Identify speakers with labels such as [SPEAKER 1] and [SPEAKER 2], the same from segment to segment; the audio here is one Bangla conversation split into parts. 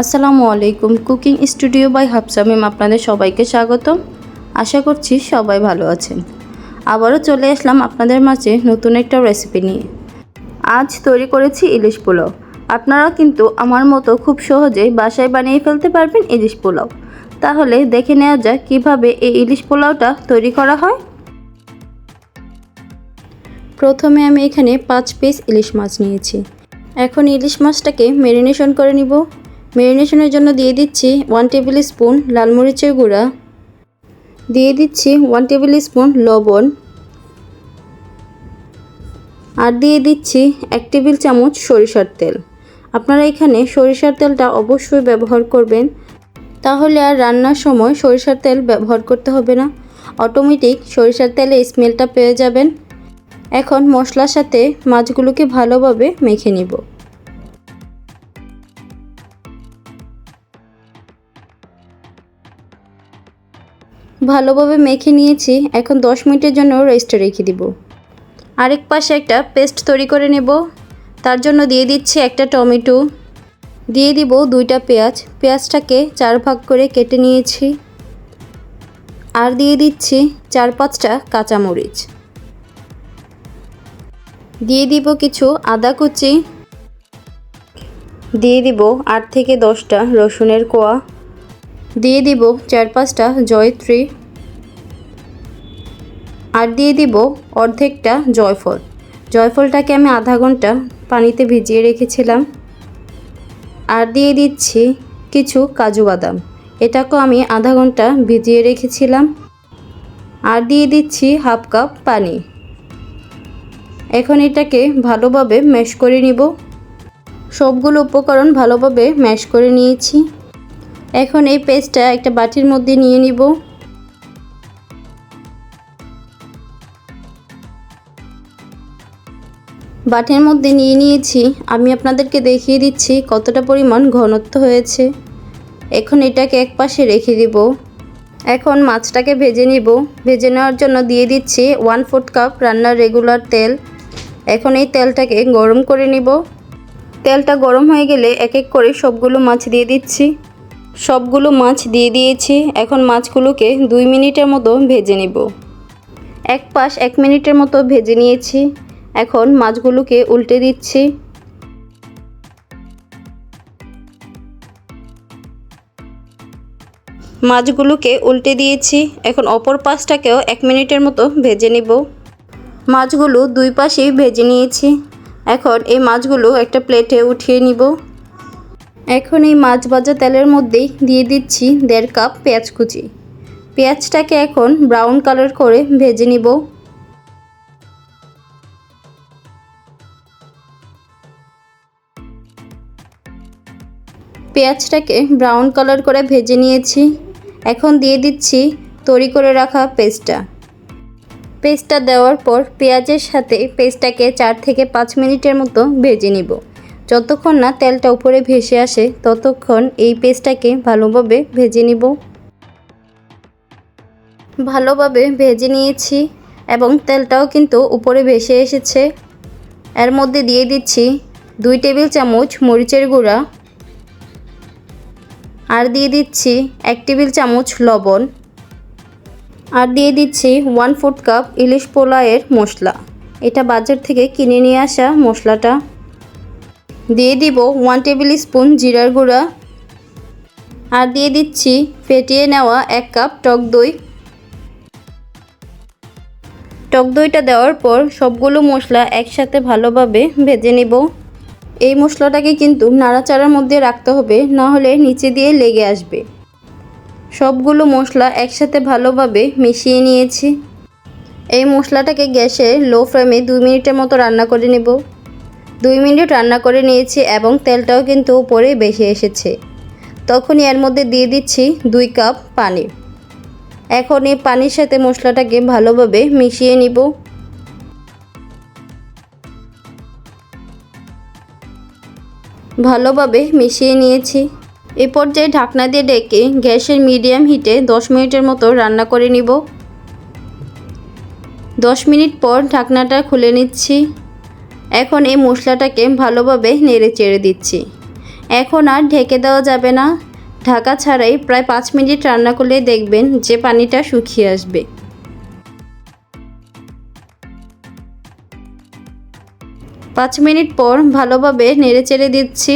[SPEAKER 1] আসসালামু আলাইকুম, cooking studio by Hafsa ma'am আপনাদের সবাইকে স্বাগতম। আশা করছি সবাই ভালো আছেন। আবারও চলে আসলাম আপনাদের মাঝে নতুন একটা রেসিপি নিয়ে। আজ তৈরি করেছি ইলিশ পোলাও। আপনারা কিন্তু আমার মতো খুব সহজেই বাসায় বানিয়ে ফেলতে পারবেন ইলিশ পোলাও। তাহলে দেখে নেওয়া যাক কীভাবে এই ইলিশ পোলাওটা তৈরি করা হয়। প্রথমে আমি এখানে পাঁচ পিস ইলিশ মাছ নিয়েছি। এখন ইলিশ মাছটাকে ম্যারিনেশন করে নিব। ম্যারিনেশনের জন্য দিয়ে দিচ্ছি ওয়ান টেবিল স্পুন লাল মরিচের গুঁড়া। দিয়ে দিচ্ছি ওয়ান টেবিল স্পুন লবণ। আর দিয়ে দিচ্ছি এক টেবিল চামচ সরিষার তেল। আপনারা এখানে সরিষার তেলটা অবশ্যই ব্যবহার করবেন। তাহলে আর রান্নার সময় সরিষার তেল ব্যবহার করতে হবে না। অটোমেটিক সরিষার তেলে স্মেলটা পেয়ে যাবেন। এখন মশলার সাথে মাছগুলোকে ভালোভাবে মেখে নিব। ভালোভাবে মেখে নিয়েছি, এখন 10 মিনিটের জন্য রেস্টে রেখে দিব। আরেক পাশে একটা পেস্ট তৈরি করে নেব। তার জন্য দিয়ে দিচ্ছি একটা টমেটো। দিয়ে দিব দুইটা পেঁয়াজ। পেঁয়াজটাকে চার ভাগ করে কেটে নিয়েছি। আর দিয়ে দিচ্ছি চার পাঁচটা কাঁচামরিচ। দিয়ে দিব কিছু আদা কুচি। দিয়ে দিব আট থেকে দশটা রসুনের কোয়া। দিয়ে দিব চার পাঁচটা জয়ত্রী। আর দিয়ে দিব অর্ধেকটা জয়ফল। জয়ফলটাকে আমি আধা ঘণ্টা পানিতে ভিজিয়ে রেখেছিলাম। আর দিয়ে দিচ্ছি কিছু কাজু বাদাম। এটাকেও আমি আধা ঘণ্টা ভিজিয়ে রেখেছিলাম। আর দিয়ে দিচ্ছি হাফ কাপ পানি। এখন এটাকে ভালোভাবে ম্যাশ করে নিব। সবগুলো উপকরণ ভালোভাবে ম্যাশ করে নিয়েছি। এখন এই পেস্টটা একটা বাটির মধ্যে নিয়ে নিব। বাটির মধ্যে নিয়ে নিয়েছি। আমি আপনাদেরকে দেখিয়ে দিচ্ছি কতটা পরিমাণ ঘনত্ব হয়েছে। এখন এটাকে এক পাশে রেখে দিব। এখন মাছটাকে ভেজে নিব। ভেজে নেওয়ার জন্য দিয়ে দিচ্ছি ওয়ান ফোর্থ কাপ রান্নার রেগুলার তেল। এখন এই তেলটাকে গরম করে নিব। তেলটা গরম হয়ে গেলে এক এক করে সবগুলো মাছ দিয়ে দিচ্ছি। সবগুলো মাছ দিয়ে দিয়েছি। এখন মাছগুলোকে দুই মিনিটের মতো ভেজে নিব। এক পাশ এক মিনিটের মতো ভেজে নিয়েছি। এখন মাছগুলোকে উল্টে দিচ্ছি। মাছগুলোকে উল্টে দিয়েছি। এখন অপর পাশটাকেও এক মিনিটের মতো ভেজে নিব। মাছগুলো দুই পাশেই ভেজে নিয়েছি। এখন এই মাছগুলো একটা প্লেটে উঠিয়ে নিব। এখন এই মাছ ভাজা তেলের মধ্যেই দিয়ে দিচ্ছি দেড় কাপ পেঁয়াজ কুচি। পেঁয়াজটাকে এখন ব্রাউন কালার করে ভেজে নিব। পেঁয়াজটাকে ব্রাউন কালার করে ভেজে নিয়েছি। এখন দিয়ে দিচ্ছি তৈরি করে রাখা পেস্টটা। পেস্টটা দেওয়ার পর পেঁয়াজের সাথে পেস্টটাকে চার থেকে পাঁচ মিনিটের মতো ভেজে নিব। যতক্ষণ না তেলটা উপরে ভেসে আসে, ততক্ষণ এই পেস্টটাকে ভালোভাবে ভেজে নিব। ভালোভাবে ভেজে নিয়েছি এবং তেলটাও কিন্তু উপরে ভেসে এসেছে। এর মধ্যে দিয়ে দিচ্ছি দুই টেবিল চামচ মরিচের গুঁড়া আর দিয়ে দিচ্ছি এক টেবিল চামচ লবণ আর দিয়ে দিচ্ছি ওয়ান ফোর্থ কাপ ইলিশ পোলায়ের মশলা। এটা বাজার থেকে কিনে নিয়ে আসা মশলাটা। দিয়ে দিব ওয়ান টেবিল স্পুন জিরার গুঁড়া। আর দিয়ে দিচ্ছি ফেটিয়ে নেওয়া এক কাপ টক দই। টক দইটা দেওয়ার পর সবগুলো মশলা একসাথে ভালোভাবে ভেজে নেব। এই মশলাটাকে কিন্তু নাড়াচাড়ার মধ্যে রাখতে হবে, না হলে নিচে দিয়ে লেগে আসবে। সবগুলো মশলা একসাথে ভালোভাবে মিশিয়ে নিয়েছি। এই মশলাটাকে গ্যাসে লো ফ্লেমে দুই মিনিটের মতো রান্না করে নেব। দুই মিনিট রান্না করে নিয়েছি এবং তেলটাও কিন্তু উপরে বেশি এসেছে। তখনই এর মধ্যে দিয়ে দিচ্ছি দুই কাপ পানি। এখন এই পানির সাথে মশলাটাকে ভালোভাবে মিশিয়ে নিব। ভালোভাবে মিশিয়ে নিয়েছি। এ পর্যায়ে ঢাকনা দিয়ে ডেকে গ্যাসের মিডিয়াম হিটে 10 মিনিটের মতো রান্না করে নিব। 10 মিনিট পর ঢাকনাটা খুলে নিচ্ছি। এখন এই মশলাটাকে ভালোভাবে নেড়ে চেড়ে দিচ্ছি। এখন আর ঢেকে দেওয়া যাবে না। ঢাকা ছাড়াই প্রায় পাঁচ মিনিট রান্না করলে দেখবেন যে পানিটা শুকিয়ে আসবে। পাঁচ মিনিট পর ভালোভাবে নেড়ে চেড়ে দিচ্ছি।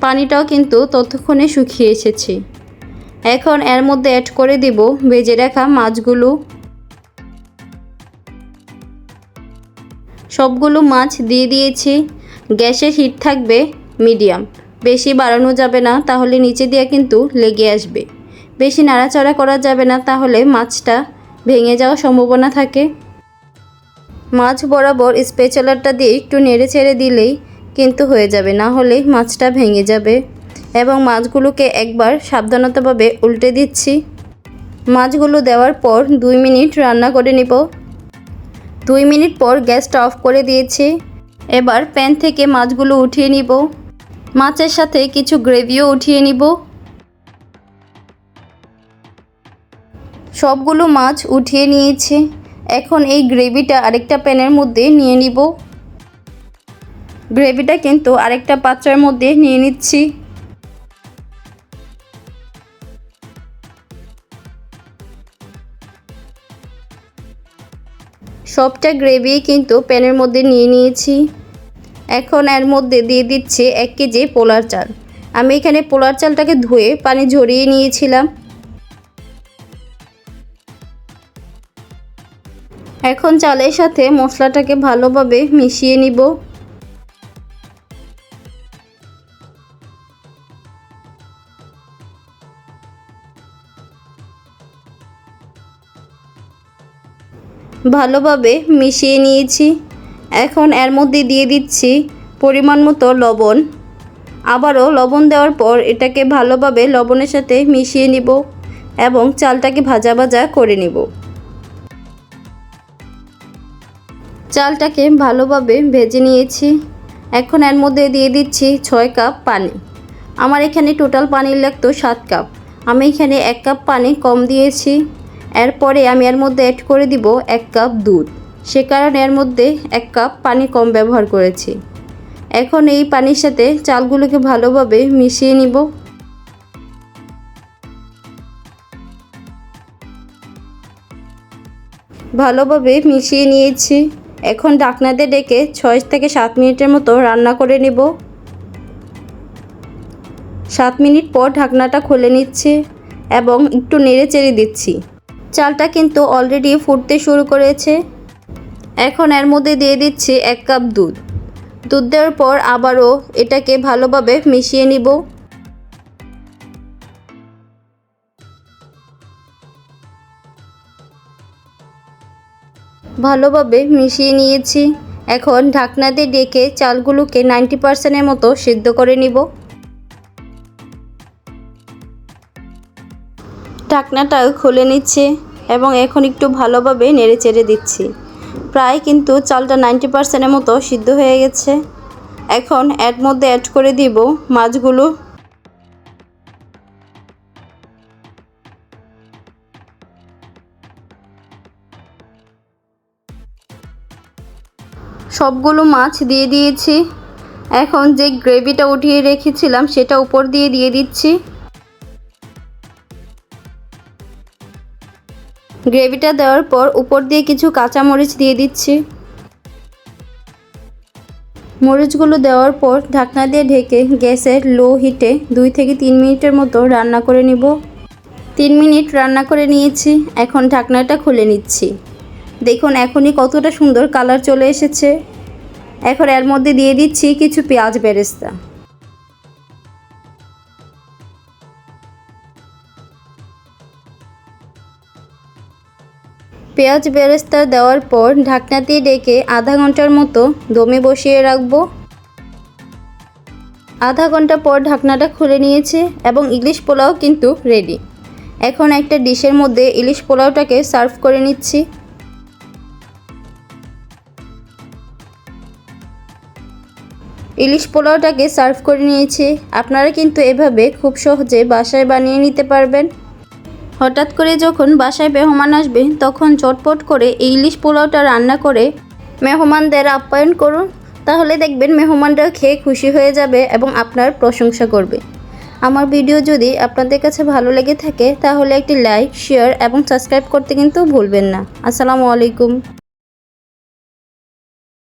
[SPEAKER 1] পানিটাও কিন্তু ততক্ষণে শুকিয়ে এসেছে। এখন এর মধ্যে অ্যাড করে দিব ভেজে রাখা মাছগুলো। সবগুলো মাছ দিয়ে দিয়েছি। গ্যাসের হিট থাকবে মিডিয়াম বেশি বাড়ানো যাবে না, তাহলে নিচে দিয়ে কিন্তু লেগে আসবে। বেশি নাড়াচাড়া করা যাবে না, তাহলে মাছটা ভেঙে যাওয়ার সম্ভাবনা থাকে। মাছ বরাবর স্পেচালারটা দিয়ে একটু নেড়ে ছেড়ে দিলেই কিন্তু হয়ে যাবে, না হলে মাছটা ভেঙে যাবে। এবং মাছগুলোকে একবার সাবধানতাভাবে উল্টে দিচ্ছি। মাছগুলো দেওয়ার পর দুই মিনিট রান্না করে নিব। দুই মিনিট পর গ্যাসটা অফ করে দিয়েছি। এবার প্যান থেকে মাছগুলো উঠিয়ে নিব। মাছের সাথে কিছু গ্রেভিও উঠিয়ে নিব। সবগুলো মাছ উঠিয়ে নিয়েছে। এখন এই গ্রেভিটা আরেকটা প্যানের মধ্যে নিয়ে নিব। গ্রেভিটা কিন্তু আরেকটা পাত্রের মধ্যে নিয়ে নিচ্ছি। সবটা গ্রেভি কিন্তু প্যানের মধ্যে নিয়ে নিয়েছি। এখন এর মধ্যে দিয়ে দিচ্ছি এক কেজি পোলার চাল। আমি এখানে পোলার চালটাকে ধুয়ে পানি ঝরিয়ে নিয়েছিলাম। এখন চালের সাথে মশলাটাকে ভালোভাবে মিশিয়ে নিব। ভালোভাবে মিশিয়ে নিয়েছি। এখন এর মধ্যে দিয়ে দিচ্ছি পরিমাণ মতো লবণ। আবারও লবণ দেওয়ার পর এটাকে ভালোভাবে লবণের সাথে মিশিয়ে নিব এবং চালটাকে ভাজা ভাজা করে নিব। চালটাকে ভালোভাবে ভেজে নিয়েছি। এখন এর মধ্যে দিয়ে দিচ্ছি ছয় কাপ পানি। আমার এখানে টোটাল পানি লাগতো সাত কাপ। আমি এখানে এক কাপ পানি কম দিয়েছি। এরপরে আমি এর মধ্যে অ্যাড করে দিব এক কাপ দুধ। সে কারণে এর মধ্যে এক কাপ পানি কম ব্যবহার করেছি। এখন এই পানির সাথে চালগুলোকে ভালোভাবে মিশিয়ে নিব। ভালোভাবে মিশিয়ে নিয়েছি। এখন ঢাকনাতে ডেকে ছয় থেকে সাত মিনিটের মতো রান্না করে নিব। সাত মিনিট পর ঢাকনাটা খুলে নিচ্ছি এবং একটু নেড়ে চেড়ে দিচ্ছি। চালটা কিন্তু অলরেডি ফুটতে শুরু করেছে। এখন এর মধ্যে দিয়ে দিচ্ছি এক কাপ দুধ। দুধ দেওয়ার পর আবারও এটাকে ভালোভাবে মিশিয়ে নিব। ভালোভাবে মিশিয়ে নিয়েছি। এখন ঢাকনা দিয়ে ডেকে চালগুলোকে নাইনটি পার্সেন্টের মতো সিদ্ধ করে নিব। ঢাকনাটা খুলে নিচ্ছে এবং এখন একটু ভালোভাবে নেড়ে চেড়ে দিচ্ছি। প্রায় কিন্তু চালটা নাইনটি পার্সেন্টের মতো সিদ্ধ হয়ে গেছে। এখন এর মধ্যে অ্যাড করে দিব মাছগুলো। সবগুলো মাছ দিয়ে দিয়েছি। এখন যে গ্রেভিটা উঠিয়ে রেখেছিলাম সেটা উপর দিয়ে দিয়ে দিচ্ছি। গ্রেভিটা দেওয়ার পর উপর দিয়ে কিছু কাঁচা মরিচ দিয়ে দিচ্ছি। মরিচগুলো দেওয়ার পর ঢাকনা দিয়ে ঢেকে গ্যাসের লো হিটে দুই থেকে তিন মিনিটের মতো রান্না করে নিব। তিন মিনিট রান্না করে নিয়েছি, এখন ঢাকনাটা খুলে নিচ্ছি। দেখুন, এখনই কতটা সুন্দর কালার চলে এসেছে। এখন এর মধ্যে দিয়ে দিচ্ছি কিছু পেঁয়াজ বেরেস্তা। পেঁয়াজ বেরেস্তা দেওয়ার পর ঢাকনা দিয়ে ডেকে আধা ঘণ্টার মতো দমে বসিয়ে রাখব। আধা ঘণ্টা পর ঢাকনাটা খুলে নিয়েছে এবং ইলিশ পোলাও কিন্তু রেডি এখন একটা ডিশের মধ্যে ইলিশ পোলাওটাকে সার্ভ করে নিচ্ছি। ইলিশ পোলাওটাকে সার্ভ করে নিয়েছি। আপনারা কিন্তু এভাবে খুব সহজে বাসায় বানিয়ে নিতে পারবেন। হঠাৎ করে যখন বাসায় মেহমান আসবে, তখন চটপট করে ইলিশ পোলাওটা রান্না করে মেহমানদের আপ্যায়ন করুন। তাহলে দেখবেন মেহমানরা খেয়ে খুশি হয়ে যাবে এবং আপনার প্রশংসা করবে। আমার ভিডিও যদি আপনাদের কাছে ভালো লেগে থাকে, তাহলে একটি লাইক, শেয়ার এবং সাবস্ক্রাইব করতে কিন্তু ভুলবেন না। আসসালামু আলাইকুম।